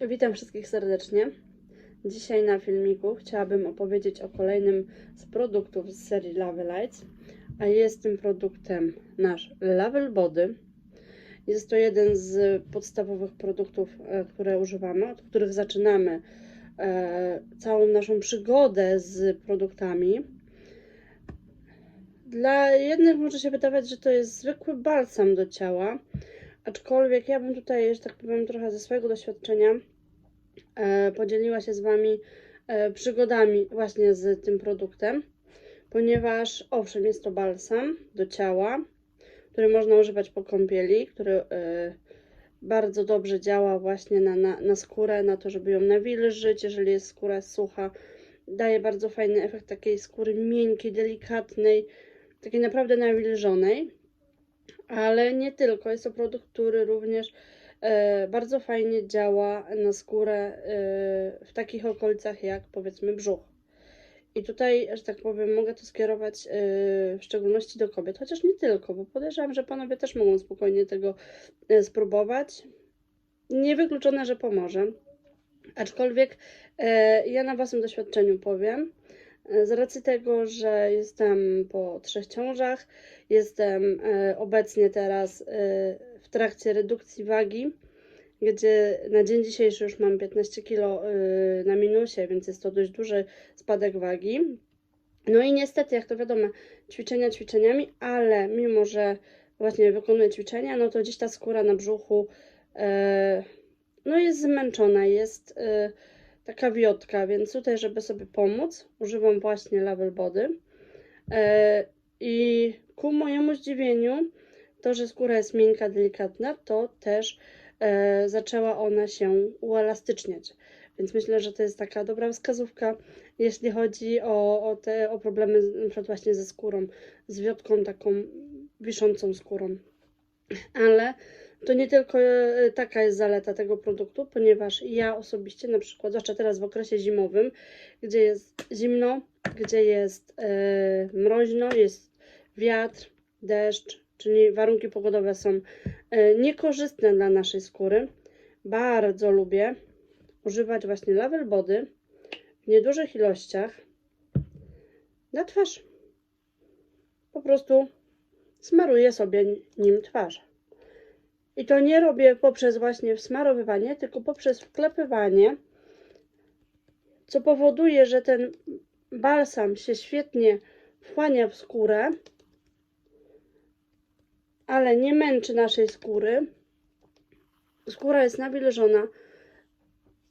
Witam wszystkich serdecznie. Dzisiaj na filmiku chciałabym opowiedzieć o kolejnym z produktów z serii Love Lights, a jest tym produktem nasz Level Body. Jest to jeden z podstawowych produktów, e, które używamy, od których zaczynamy e, całą naszą przygodę z produktami. Dla jednych może się wydawać, że to jest zwykły balsam do ciała, aczkolwiek ja bym tutaj, że tak powiem, trochę ze swojego doświadczenia e, podzieliła się z Wami e, przygodami właśnie z tym produktem, ponieważ owszem, jest to balsam do ciała, który można używać po kąpieli, który e, bardzo dobrze działa właśnie na, na, na skórę, na to, żeby ją nawilżyć, jeżeli jest skóra sucha. Daje bardzo fajny efekt takiej skóry miękkiej, delikatnej, takiej naprawdę nawilżonej. Ale nie tylko, jest to produkt, który również e, bardzo fajnie działa na skórę e, w takich okolicach jak powiedzmy brzuch. I tutaj, że tak powiem, mogę to skierować e, w szczególności do kobiet, chociaż nie tylko, bo podejrzewam, że panowie też mogą spokojnie tego spróbować. Niewykluczone, że pomoże. Aczkolwiek ja na własnym doświadczeniu powiem, z racji tego, że jestem po trzech ciążach, jestem e, obecnie teraz e, w trakcie redukcji wagi, gdzie na dzień dzisiejszy już mam 15 kg na minusie, więc jest to dość duży spadek wagi. No i niestety, jak to wiadomo, ćwiczenia ćwiczeniami, ale mimo, że właśnie wykonuję ćwiczenia, no to gdzieś ta skóra na brzuchu e, no jest zmęczona, jest e, taka wiotka, więc tutaj, żeby sobie pomóc, używam właśnie Level Body. E, I ku mojemu zdziwieniu, to, że skóra jest miękka, delikatna, to też e, zaczęła ona się uelastyczniać. Więc myślę, że to jest taka dobra wskazówka, jeśli chodzi o, o te o problemy przykład właśnie ze skórą, z wiotką taką wiszącą skórą. Ale to nie tylko e, taka jest zaleta tego produktu, ponieważ ja osobiście na przykład, zwłaszcza teraz w okresie zimowym, gdzie jest zimno, gdzie jest e, mroźno, jest wiatr, deszcz, czyli warunki pogodowe są e, niekorzystne dla naszej skóry, bardzo lubię używać właśnie Level Body w niedużych ilościach na twarz. Po prostu smaruję sobie nim twarz. I to nie robię poprzez właśnie wsmarowywanie, tylko poprzez wklepywanie, co powoduje, że ten balsam się świetnie wchłania w skórę, ale nie męczy naszej skóry. Skóra jest nawilżona,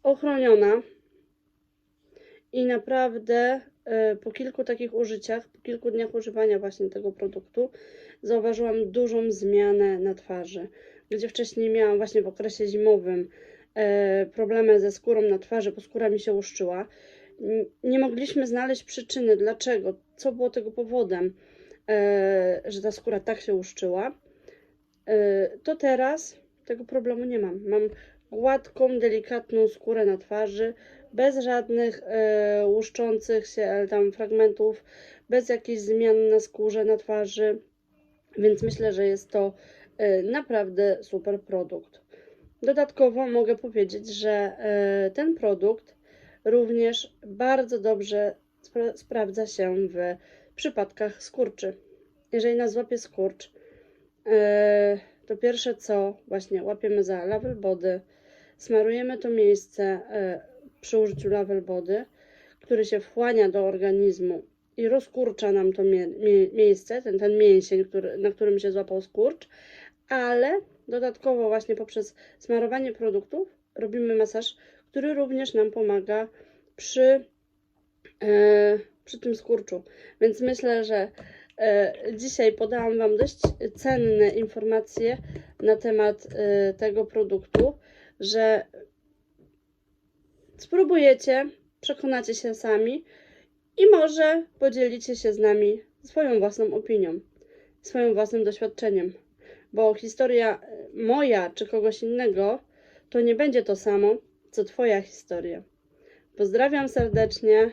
ochroniona i naprawdę po kilku takich użyciach, po kilku dniach używania właśnie tego produktu, zauważyłam dużą zmianę na twarzy. Gdzie wcześniej miałam właśnie w okresie zimowym e, problemy ze skórą na twarzy, bo skóra mi się łuszczyła. Nie mogliśmy znaleźć przyczyny, dlaczego, co było tego powodem, e, że ta skóra tak się łuszczyła. To teraz tego problemu nie mam. Mam gładką, delikatną skórę na twarzy, bez żadnych e, łuszczących się tam fragmentów, bez jakichś zmian na skórze, na twarzy. Więc myślę, że jest to e, naprawdę super produkt. Dodatkowo mogę powiedzieć, że e, ten produkt również bardzo dobrze spra- sprawdza się w przypadkach skurczy. Jeżeli nas złapie skurcz, e, to pierwsze co właśnie łapiemy za level body, smarujemy to miejsce e, przy użyciu level body, który się wchłania do organizmu i rozkurcza nam to mie- mie- miejsce, ten, ten mięsień, który, na którym się złapał skurcz, ale dodatkowo właśnie poprzez smarowanie produktów robimy masaż, który również nam pomaga przy, e, przy tym skurczu. Więc myślę, że e, dzisiaj podałam Wam dość cenne informacje na temat e, tego produktu, że spróbujecie, przekonacie się sami i może podzielicie się z nami swoją własną opinią, swoim własnym doświadczeniem, bo historia e, moja czy kogoś innego to nie będzie to samo, co Twoja historia. Pozdrawiam serdecznie,